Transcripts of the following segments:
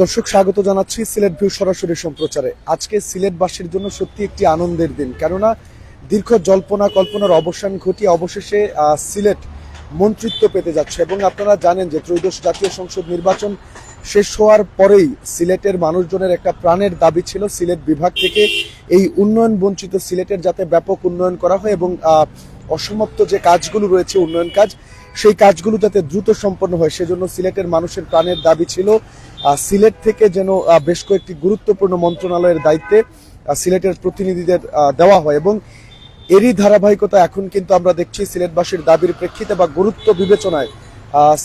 দর্শক, স্বাগত জানাচ্ছি সিলেট ভিউ সরাসরি সম্প্রচারে। আজকে সিলেটবাসীর জন্য সত্যি একটি আনন্দের দিন। কেননা, দীর্ঘ জল্পনা, কল্পনার অবসান ঘটিয়ে অবশেষে সিলেট মন্ত্রিত্ব পেতে যাচ্ছে। এবং আপনারা জানেন যে ত্রয়োদশ জাতীয় সংসদ নির্বাচন শেষ হওয়ার পরেই সিলেটের মানুষজনের একটা প্রাণের দাবি ছিল, সিলেট বিভাগ থেকে এই উন্নয়ন বঞ্চিত সিলেটের যাতে ব্যাপক উন্নয়ন করা হয় এবং অসমাপ্ত যে কাজগুলো রয়েছে, উন্নয়ন কাজ, সেই কাজগুলো যাতে দ্রুত সম্পন্ন হয়। সেজন্য সিলেটের মানুষের প্রাণের দাবি ছিল সিলেট থেকে যেন বেশ কয়েকটি গুরুত্বপূর্ণ মন্ত্রণালয়ের দায়িত্বে সিলেটের প্রতিনিধিদের দেওয়া হয় এবং এরই ধারাবাহিকতা এখন কিন্তু আমরা দেখছি সিলেটবাসীর দাবির প্রেক্ষিতে বা গুরুত্ব বিবেচনায়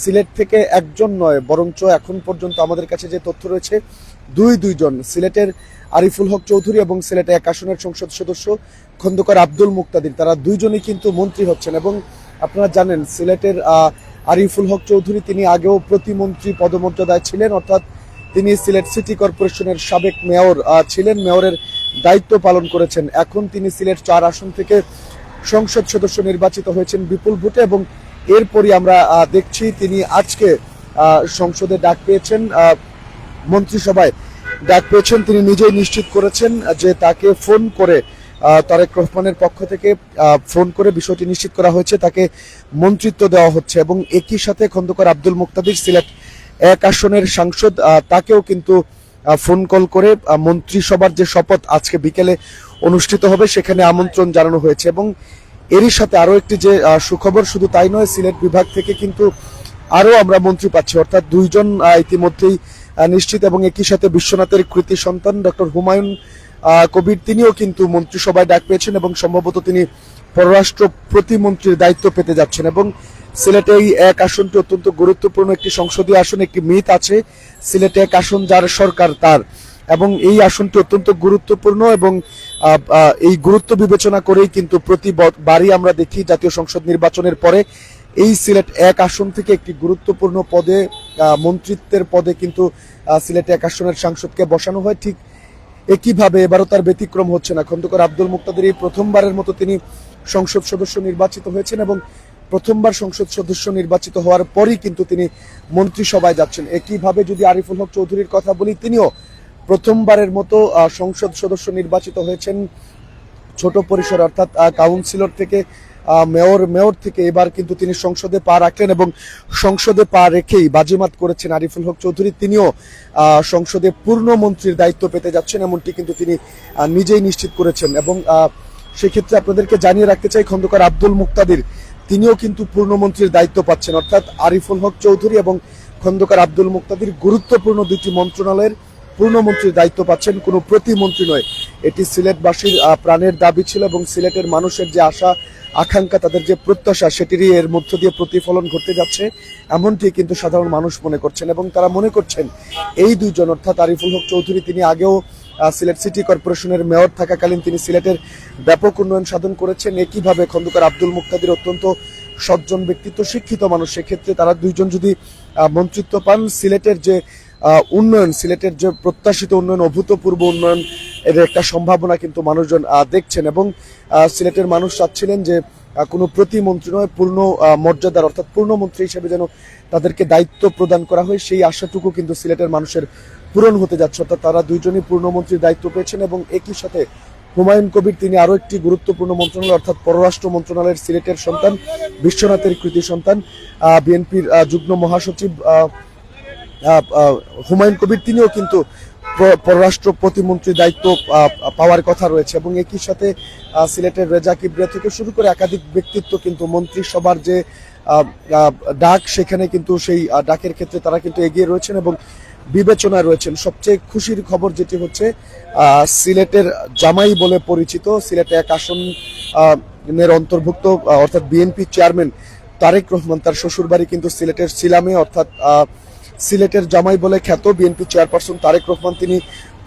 সিলেট থেকে একজন নয়, বরঞ্চ এখন পর্যন্ত আমাদের কাছে যে তথ্য রয়েছে, দুই দুইজন, সিলেটের আরিফুল হক চৌধুরী এবং সিলেটে এক আসনের সংসদ সদস্য খন্দকার আব্দুল মুক্তাদির, তারা দুইজনই কিন্তু মন্ত্রী হচ্ছেন এবং আপনারা জানেন সিলেটের আরিফুল হক চৌধুরী, তিনি আগেও প্রতিমন্ত্রী পদমর্যাদায় ছিলেন, অর্থাৎ তিনি সিলেট সিটি কর্পোরেশনের সাবেক মেয়র ছিলেন, মেয়রের দায়িত্ব পালন করেছেন। এখন তিনি সিলেট চার আসন থেকে সংসদ সদস্য নির্বাচিত হয়েছেন বিপুল ভোটে এবং এরপরই আমরা দেখছি তিনি আজকে সংসদে ডাক পেয়েছেন মন্ত্রিসভায় ডাক পেয়েছেন। তিনি নিজেই নিশ্চিত করেছেন যে তাকে ফোন করে তারেক রহমানের পক্ষ থেকে ফোন করে বিষয়টি নিশ্চিত করা হয়েছে, তাকে মন্ত্রিত্ব দেওয়া হচ্ছে এবং একই সাথে খন্দকার আব্দুল মুক্তাদির সিলেট এক আসনের সাংসদ তাকেও কিন্তু ফোন কল করে মন্ত্রিসভার যে শপথ আজকে বিকেলে অনুষ্ঠিত হবে, সেখানে আমন্ত্রণ জানানো হয়েছে এবং এরই সাথে আরও একটি যে সুখবর শুধু তাই নয়, সিলেট বিভাগ থেকে কিন্তু আরও আমরা মন্ত্রী পাচ্ছি। অর্থাৎ দুইজন ইতিমধ্যেই নিশ্চিত এবং একই সাথে বিশ্বনাথের কৃতি সন্তান ডক্টর হুমায়ুন কবির, তিনিও কিন্তু মন্ত্রিসভায় ডাক পেয়েছেন এবং সম্ভবত তিনি পররাষ্ট্র প্রতিমন্ত্রীর দায়িত্ব পেতে যাচ্ছেন এবং সিলেটে এই এক আসনটি অত্যন্ত গুরুত্বপূর্ণ একটি সংসদীয় আসন, একটি মিথ আছে। সিলেটে এক আসন যার সরকার তার এবং এই আসনটি অত্যন্ত গুরুত্বপূর্ণ এবং এই গুরুত্ব বিবেচনা করেই কিন্তু প্রতি বারই আমরা দেখি জাতীয় সংসদ নির্বাচনের পরে এই সিলেট এক আসন থেকে একটি গুরুত্বপূর্ণ পদে মন্ত্রিত্বের পদে কিন্তু সিলেট এক আসনের সাংসদকে বসানো হয়। ঠিক একইভাবে এবারও তার ব্যতিক্রম হচ্ছে না। খন্দকার আব্দুল মুক্তাদের এই প্রথমবারের মতো তিনি সংসদ সদস্য নির্বাচিত হয়েছেন এবং প্রথমবার সংসদ সদস্য নির্বাচিত হওয়ার পরই কিন্তু তিনি মন্ত্রিসভায় যাচ্ছেন। একইভাবে যদি আরিফুল হক চৌধুরীর কথা বলি, তিনিও প্রথমবারের মতো সংসদ সদস্য নির্বাচিত হয়েছেন ছোট পরিসর, অর্থাৎ কাউন্সিলর থেকে মেয়র মেয়র থেকে এবার কিন্তু তিনি সংসদে পা রাখলেন এবং সংসদে পা রেখেই বাজিমাত করেছেন আরিফুল হক চৌধুরী। তিনিও সংসদে পূর্ণ মন্ত্রীর দায়িত্ব পেতে যাচ্ছেন, এমনটি কিন্তু তিনি নিজেই নিশ্চিত করেছেন এবং সেক্ষেত্রে আপনাদেরকে জানিয়ে রাখতে চাই, খন্দকার আব্দুল মুক্তাদির, তিনিও কিন্তু পূর্ণমন্ত্রীর দায়িত্ব পাচ্ছেন। অর্থাৎ, আরিফুল হক চৌধুরী এবং খন্দকার আব্দুল মুক্তাদির গুরুত্বপূর্ণ দুটি মন্ত্রণালয়ের পূর্ণমন্ত্রীর দায়িত্ব পাচ্ছেন, কোনো প্রতিমন্ত্রী নয়। এটি সিলেটবাসীর প্রাণের দাবি ছিল এবং সিলেটের মানুষের যে আশা, আকাঙ্ক্ষা, তাদের যে প্রত্যাশা, সেটিরই এর মধ্য দিয়ে প্রতিফলন ঘটতে যাচ্ছে। এমনটি কিন্তু সাধারণ মানুষ মনে করছেন এবং তারা মনে করছেন এই দুইজন, অর্থাৎ আরিফুল হক চৌধুরী, তিনি আগেও সিলেট সিটি কর্পোরেশনের মেয়র থাকাকালীন তিনি সিলেটের ব্যাপক উন্নয়ন সাধন করেছেন। একইভাবে খন্দকার আব্দুল মুক্তাদির অত্যন্ত সজ্জন ব্যক্তিত্ব, শিক্ষিত মানুষ। সেক্ষেত্রে তারা দুইজন যদি মন্ত্রিত্ব পান, সিলেটের যে উন্নয়ন, সিলেটের যে প্রত্যাশিত উন্নয়ন, অভূতপূর্ব উন্নয়ন এর একটা সম্ভাবনা কিন্তু মানুষজন দেখছেন এবং সিলেটের মানুষ চাচ্ছিলেন যে কোনো প্রতিমন্ত্রী নয়, পূর্ণ মর্যাদার, অর্থাৎ পূর্ণমন্ত্রী হিসেবে যেন তাদেরকে দায়িত্ব প্রদান করা হয়, সেই আশাটুকু কিন্তু সিলেটের মানুষের পূরণ হতে যাচ্ছে। অর্থাৎ তারা দুইজনই পূর্ণমন্ত্রীর দায়িত্ব পেয়েছেন এবং একই সাথে হুমায়ুন কবির তিনি আরও একটি গুরুত্বপূর্ণ মন্ত্রণালয়, অর্থাৎ পররাষ্ট্র মন্ত্রণালয়ের সিলেটের সন্তান, বিশ্বনাথের কৃতি সন্তান বিএনপির যুগ্ম মহাসচিব হুমায়ুন কবির তিনিও কিন্তু পররাষ্ট্র প্রতিমন্ত্রী দায়িত্ব পাওয়ার কথা রয়েছে এবং একই সাথে সিলেটের রেজা কিবরিয়া থেকে শুরু করে একাধিক ব্যক্তিত্ব কিন্তু মন্ত্রিসভার যে ডাক সেখানে কিন্তু সেই ডাকের ক্ষেত্রে তারা কিন্তু এগিয়ে রয়েছেন এবং বিবেচনায় রয়েছেন। সবচেয়ে খুশির খবর যেটি হচ্ছে সিলেটের জামাই বলে পরিচিত সিলেটে এক আসন আহ, এর অন্তর্ভুক্ত অর্থাৎ বিএনপি চেয়ারম্যান তারেক রহমান তার শ্বশুরবাড়ি কিন্তু সিলেটের সিলামে অর্থাৎ সিলেটের জামাই বলে খ্যাত বিএনপি চেয়ারপারসন তারেক রহমান তিনি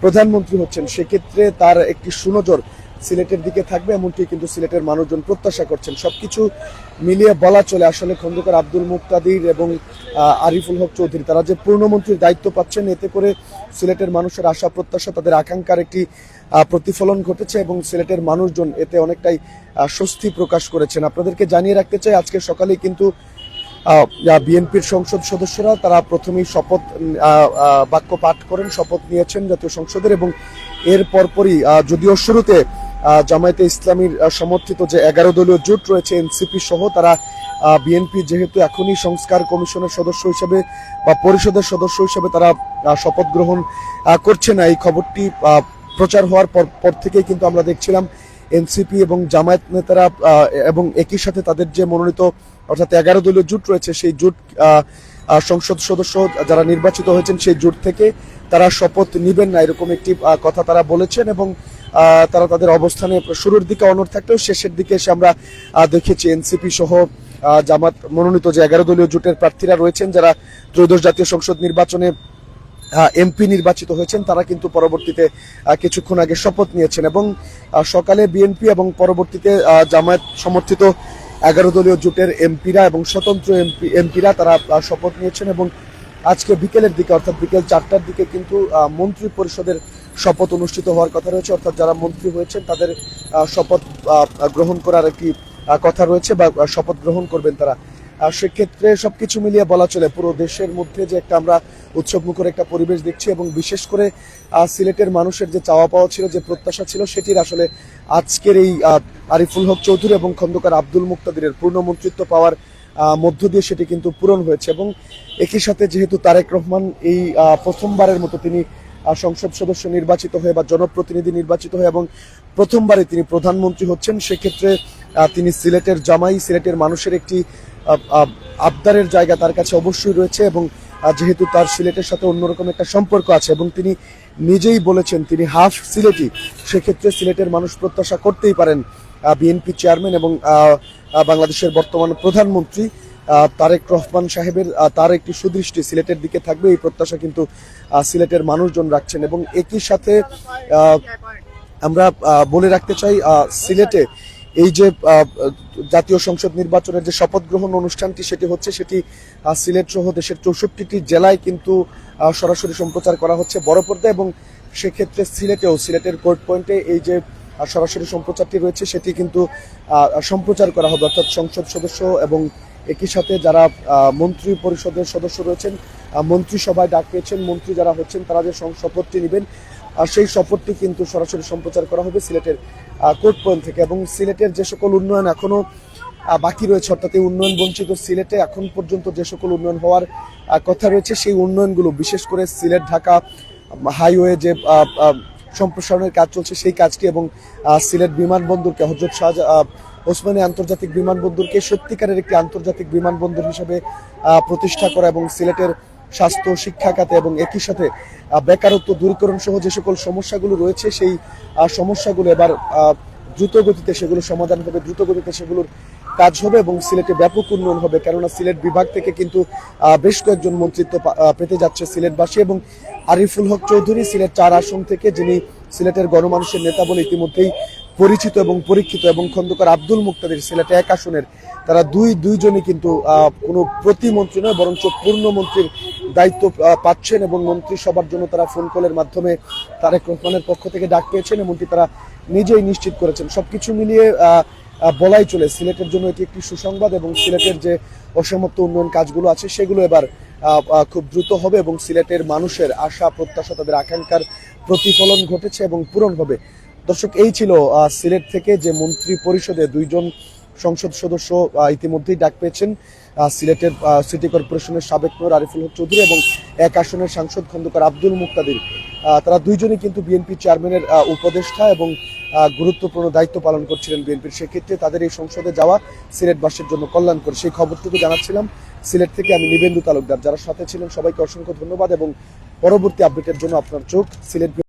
প্রধানমন্ত্রী হচ্ছেন। সেক্ষেত্রে তার একটি সুনজর সিলেটের দিকে থাকবে, এমনটি কিন্তু সিলেটের মানুষজন প্রত্যাশা করছেন। সবকিছু মিলিয়ে বলা চলে আসলে খন্দকার আব্দুল মুক্তাদির এবং আরিফুল হক চৌধুরী। তারা যে পূর্ণমন্ত্রীর দায়িত্ব পাচ্ছেন, এতে করে সিলেটের মানুষের আশা, প্রত্যাশা, তাদের আকাঙ্ক্ষার একটি প্রতিফলন ঘটেছে এবং সিলেটের মানুষজন এতে অনেকটাই স্বস্তি প্রকাশ করেছেন। আপনাদেরকে জানিয়ে রাখতে চাই, আজকে সকালেই কিন্তু বিএনপির সংসদ সদস্যরা তারা প্রথমেই শপথ বাক্য পাঠ করেন, শপথ নিয়েছেন জাতীয় সংসদের এবং এর পরপরই যদিও শুরুতে জামায়াতে ইসলামীর সমর্থিত যে এগারো দলীয় জোট রয়েছে, এনসিপি সহ, তারা বিএনপি যেহেতু এখনই সংস্কার কমিশনের সদস্য হিসেবে বা পরিষদের সদস্য হিসেবে তারা শপথ গ্রহণ করছে না। এই খবরটি প্রচার হওয়ার পর পর থেকেই কিন্তু আমরা দেখছিলাম এনসিপি এবং জামায়াত নেতারা এবং একই সাথে তাদের যে মনোনীত অর্থাৎ এগারো দলীয় জোট রয়েছে, সেই জোট সংসদ সদস্য যারা নির্বাচিত হয়েছেন সেই জোট থেকে তারা শপথ নিবেন না, এরকম একটি কথা তারা বলেছেন এবং তারা তাদের অবস্থানে শুরুর দিকে অনড় থাকলেও শেষের দিকে এসে আমরা দেখেছি এনসিপি সহ জামাত মনোনীত যে এগারো দলীয় জোটের প্রার্থীরা রয়েছেন যারা ত্রয়োদশ জাতীয় সংসদ নির্বাচনে এমপি নির্বাচিত হয়েছেন, তারা কিন্তু পরবর্তীতে কিছুক্ষণ আগে শপথ নিয়েছেন এবং সকালে বিএনপি এবং পরবর্তীতে জামায়াত সমর্থিত এগারো দলীয় জোটের এমপিরা এবং স্বতন্ত্র এমপি এমপিরা তারা শপথ নিয়েছেন এবং আজকে বিকেলের দিকে, অর্থাৎ বিকেল চারটার দিকে কিন্তু মন্ত্রী পরিষদের শপথ অনুষ্ঠিত হওয়ার কথা রয়েছে। অর্থাৎ যারা মন্ত্রী হয়েছেন, তাদের শপথ গ্রহণ করার একটি কথা রয়েছে বা শপথ গ্রহণ করবেন তারা। সেক্ষেত্রে সবকিছু মিলিয়ে বলা চলে, পুরো দেশের মধ্যে যে একটা আমরা উৎসবমুখর একটা পরিবেশ দেখছি এবং বিশেষ করে সিলেটের মানুষের যে চাওয়া পাওয়া ছিল, যে প্রত্যাশা ছিল, সেটির আসলে আজকের এই আরিফুল হক চৌধুরী এবং খন্দকার আব্দুল মুক্তাদিরের পূর্ণ মন্ত্রিত্ব পাওয়ার মধ্য দিয়ে সেটি কিন্তু পূরণ হয়েছে এবং একই সাথে যেহেতু তারেক রহমান এই প্রথমবারের মতো তিনি সংসদ সদস্য নির্বাচিত হয়ে বা জনপ্রতিনিধি নির্বাচিত হয়ে এবং প্রথমবারে তিনি প্রধানমন্ত্রী হচ্ছেন, সেক্ষেত্রে তিনি সিলেটের জামাই, সিলেটের মানুষের একটি আবদারের জায়গা তার কাছে অবশ্যই রয়েছে এবং যেহেতু তার সিলেটের সাথে অন্যরকম একটা সম্পর্ক আছে এবং তিনি নিজেই বলেছেন তিনি হাফ সিলেটি, সেক্ষেত্রে সিলেটের মানুষ প্রত্যাশা করতেই পারেন বিএনপি চেয়ারম্যান এবং বাংলাদেশের বর্তমান প্রধানমন্ত্রী তারেক রহমান সাহেবের তার একটি সুদৃষ্টি সিলেটের দিকে থাকবে। এই প্রত্যাশা কিন্তু সিলেটের মানুষজন রাখছেন এবং একই সাথে আমরা বলে রাখতে চাই সিলেটে এই যে জাতীয় সংসদ নির্বাচনের যে শপথ গ্রহণ অনুষ্ঠানটি সেটি হচ্ছে সেটি সিলেট সহ দেশের চৌষট্টিটি জেলায় কিন্তু সরাসরি সম্প্রচার করা হচ্ছে বড় পর্দায় এবং সেক্ষেত্রে সিলেটেও, সিলেটের কোর্ট পয়েন্টে এই যে সরাসরি সম্প্রচারটি রয়েছে, সেটি কিন্তু সম্প্রচার করা হবে, অর্থাৎ সংসদ সদস্য এবং একই সাথে যারা মন্ত্রী পরিষদের সদস্য রয়েছেন মন্ত্রিসভায় ডাক পেয়েছেন, মন্ত্রী যারা হচ্ছেন, তারা যে শপথটি নেবেন, আর সেই শপথটি কিন্তু সরাসরি সম্প্রচার করা হবে সিলেটের কোর্ট পয়েন্ট থেকে এবং সিলেটের যে সকল উন্নয়ন এখনও বাকি রয়েছে, অর্থাৎ এই উন্নয়ন বঞ্চিত সিলেটে এখন পর্যন্ত যে সকল উন্নয়ন হওয়ার কথা রয়েছে, সেই উন্নয়নগুলো বিশেষ করে সিলেট ঢাকা হাইওয়ে যে সম্প্রসারণের কাজ চলছে সেই কাজটি এবং সিলেট বিমানবন্দরকে হজরত আহ, ওসমানী আন্তর্জাতিক বিমানবন্দরকে সত্যিকারের একটি আন্তর্জাতিক বিমানবন্দর হিসেবে প্রতিষ্ঠা করা এবং সিলেটের স্বাস্থ্য শিক্ষা খাতে এবং একই সাথে বেকারত্ব দূরীকরণ সহ যে সকল সমস্যাগুলো রয়েছে সেই সমস্যাগুলো এবার দ্রুত গতিতে সেগুলো সমাধান হবে দ্রুত গতিতে সেগুলোর কাজ হবে এবং সিলেটে ব্যাপক উন্নয়ন হবে। কেননা সিলেট বিভাগ থেকে কিন্তু বেশ কয়েকজন মন্ত্রিত্ব পেতে যাচ্ছে সিলেটবাসী এবং আরিফুল হক চৌধুরী সিলেট চার আসন থেকে, যিনি সিলেটের গণমানুষের নেতা বলে ইতিমধ্যেই পরিচিত এবং পরীক্ষিত এবং খন্দকার আব্দুল মুক্তাদির সিলেটে এক আসনের। তারা দুই, দুইজনই কিন্তু কোনো প্রতিমন্ত্রী নয়, বরঞ্চ পূর্ণ মন্ত্রীর দায়িত্ব পাচ্ছেন এবং মন্ত্রিসভার জন্য তারা ফোন কলের মাধ্যমে তারেক রহমানের পক্ষ থেকে ডাক পেয়েছেন এমনকি তারা নিজেই নিশ্চিত করেছেন। সবকিছু মিলিয়ে বলাই চলে। সিলেটের জন্য এটি একটি সুসংবাদ এবং সিলেটের যে অসমাপ্ত উন্নয়ন কাজগুলো আছে, সেগুলো এবার খুব দ্রুত হবে এবং সিলেটের মানুষের আশা, প্রত্যাশা, তাদের আকাঙ্ক্ষার প্রতিফলন ঘটেছে এবং পূরণ হবে। দর্শক, এই ছিল সিলেট থেকে যে মন্ত্রী পরিষদে দুইজন সংসদ সদস্য ইতিমধ্যেই ডাক পেয়েছেন সিলেটের সিটি কর্পোরেশনের সাবেক মেয়র আরিফুল হক চৌধুরী এবং এক আসনের সাংসদ খন্দকার আব্দুল মুক্তাদির। তারা দুইজনই কিন্তু বিএনপি চেয়ারম্যানের উপদেষ্টা এবং গুরুত্বপূর্ণ দায়িত্ব পালন করছিলেন বিএনপির। সেক্ষেত্রে তাদের এই সংসদে যাওয়া সিলেটবাসীর জন্য কল্যাণকর। সেই খবরটুকু জানাচ্ছিলাম। সিলেট থেকে আমি নিবেন্দু তালুকদার। যারা সাথে ছিলেন, সবাইকে অসংখ্য ধন্যবাদ এবং পরবর্তী আপডেটের জন্য আপনার চোখ সিলেট